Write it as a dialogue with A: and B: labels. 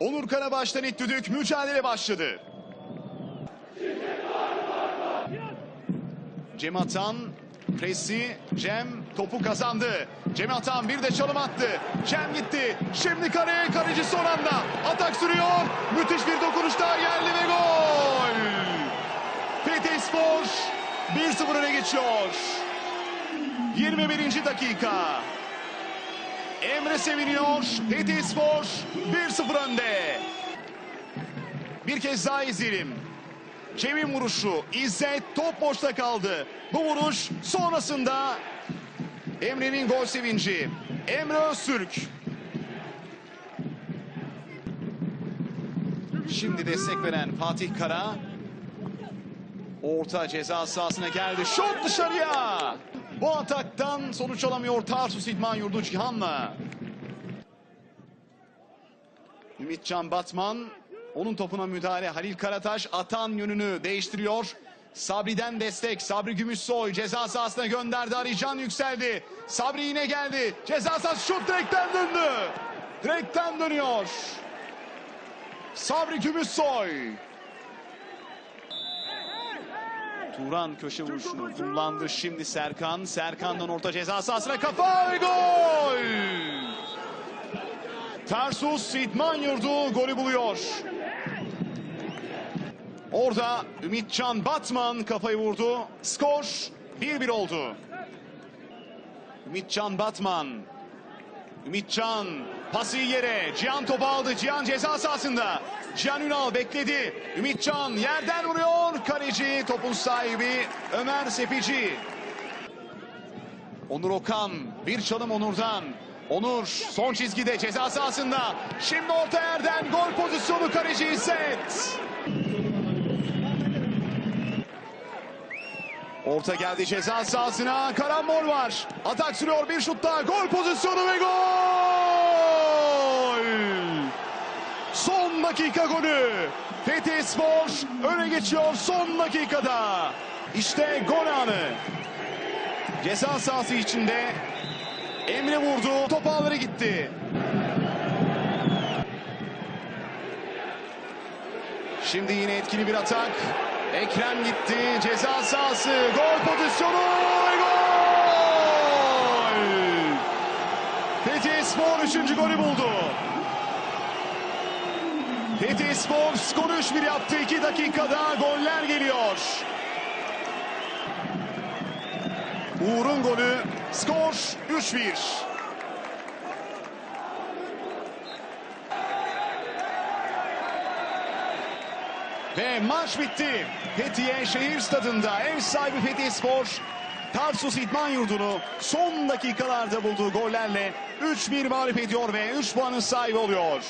A: Onur Karabaş'tan ilk düdük mücadele başladı. Cem Atan presi Cem topu kazandı. Cem Atan bir de çalım attı. Cem gitti. Şimdi kaleye kaleci son anda. Atak sürüyor. Müthiş bir dokunuş daha ve gol. Fethi Spor 1-0 öne geçiyor. 21. dakika. Emre seviniyor. Fethi Spor 1-0 önde. Bir kez daha izleyelim. Cem'in vuruşu. İzzet top boşta kaldı. Bu vuruş sonrasında Emre'nin gol sevinci. Emre Öztürk. Şimdi destek veren Fatih Kara. Orta ceza sahasına geldi. Şut dışarıya. Bu ataktan sonuç alamıyor Tarsus İdman Yurdu Cihan'la. Ümitcan Batman onun topuna müdahale Halil Karataş atan yönünü değiştiriyor. Sabri'den destek. Sabri Gümüşsoy ceza sahasına gönderdi. Arican yükseldi. Sabri yine geldi. Ceza sahası şut direkten döndü. Direkten dönüyor. Sabri Gümüşsoy. Turan köşe vuruşunu kullandı. Şimdi Serkan. Serkan'dan orta ceza sahasına kafa ve gol. Tarsus İdman Yurdu golü buluyor. Orada Ümitcan Batman kafayı vurdu. Skor 1-1 oldu. Ümitcan Batman. Ümitcan pası yere. Cihan topu aldı. Cihan ceza sahasında. Cihan Ünal bekledi. Ümitcan yerden vuruyor. Kaleci topun sahibi Ömer Sepici. Onur Okan bir çalım Onur'dan. Onur son çizgide ceza sahasında. Şimdi orta yerden gol pozisyonu kaleci İzzet. Orta geldi ceza sahasına. Karambol var. Atak sürüyor bir şut daha. Gol pozisyonu ve gol! Son dakika golü. Fethi Spor öne geçiyor son dakikada. İşte gol anı. Ceza sahası içinde Emre vurdu. Top ağları gitti. Şimdi yine etkili bir atak. Ekrem gitti. Ceza sahası. Gol pozisyonu. Gol! Fethi Spor 3. golü buldu. Fethi Spor skoru 3-1 yaptı. 2 dakikada goller geliyor. Uğur'un golü. Skor 3-1. Ve maç bitti. Fethiye şehir stadında ev sahibi Fethiye Spor Tarsus İdman Yurdu'nu son dakikalarda bulduğu gollerle 3-1 mağlup ediyor ve 3 puanın sahibi oluyor.